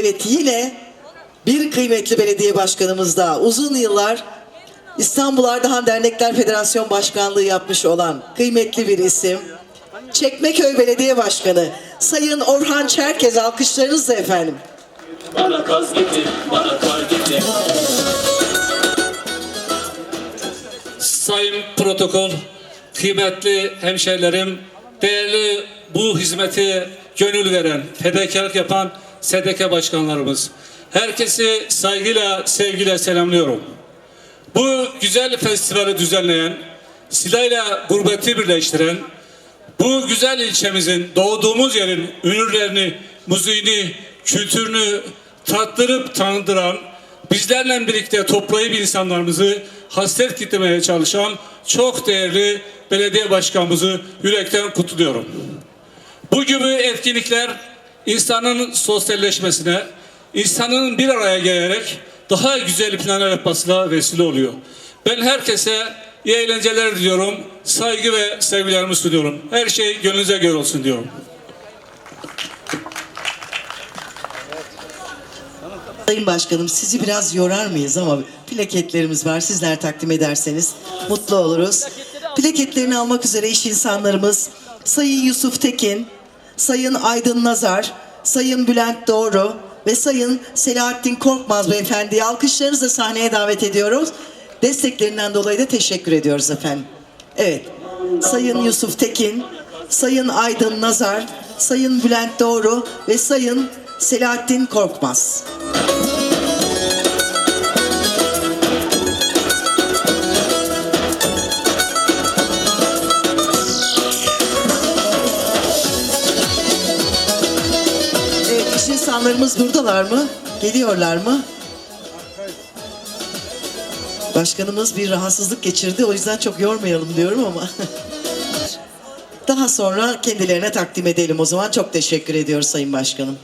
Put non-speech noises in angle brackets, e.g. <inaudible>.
Evet yine bir kıymetli belediye başkanımız daha uzun yıllar İstanbul Ardahan Dernekler Federasyon Başkanlığı yapmış olan kıymetli bir isim. Çekmeköy Belediye Başkanı Sayın Orhan Çerkez alkışlarınızla efendim. Bana kaz getir, bana kar getir. Sayın protokol, kıymetli hemşehrilerim, değerli bu hizmeti gönül veren, fedakarlık yapan SDK başkanlarımız. Herkesi saygıyla, sevgiyle selamlıyorum. Bu güzel festivali düzenleyen, silahla gurbeti birleştiren, bu güzel ilçemizin doğduğumuz yerin ünürlerini, müziğini, kültürünü tattırıp tanıdıran, bizlerle birlikte toplayıp insanlarımızı hasret kitlemeye çalışan çok değerli belediye başkanımızı yürekten kutluyorum. Bu gibi etkinlikler insanın sosyalleşmesine, insanın bir araya gelerek daha güzel planlar yapmasına vesile oluyor. Ben herkese iyi eğlenceler diliyorum. Saygı ve sevgilerimi sunuyorum. Her şey gönlünüze göre olsun diyorum. Sayın Başkanım sizi biraz yorar mıyız ama plaketlerimiz var. Sizler takdim ederseniz mutlu oluruz. Plaketlerini almak üzere iş insanlarımız Sayın Yusuf Tekin, Sayın Aydın Nazar, Sayın Bülent Doğru ve Sayın Selahattin Korkmaz beyefendiyi alkışlarınızla sahneye davet ediyoruz. Desteklerinden dolayı da teşekkür ediyoruz efendim. Evet, Sayın Yusuf Tekin, Sayın Aydın Nazar, Sayın Bülent Doğru ve Sayın Selahattin Korkmaz. İnsanlarımız buradalar mı? Geliyorlar mı? Başkanımız bir rahatsızlık geçirdi. O yüzden çok yormayalım diyorum ama. <laughs> Daha sonra kendilerine takdim edelim o zaman. Çok teşekkür ediyoruz Sayın Başkanım.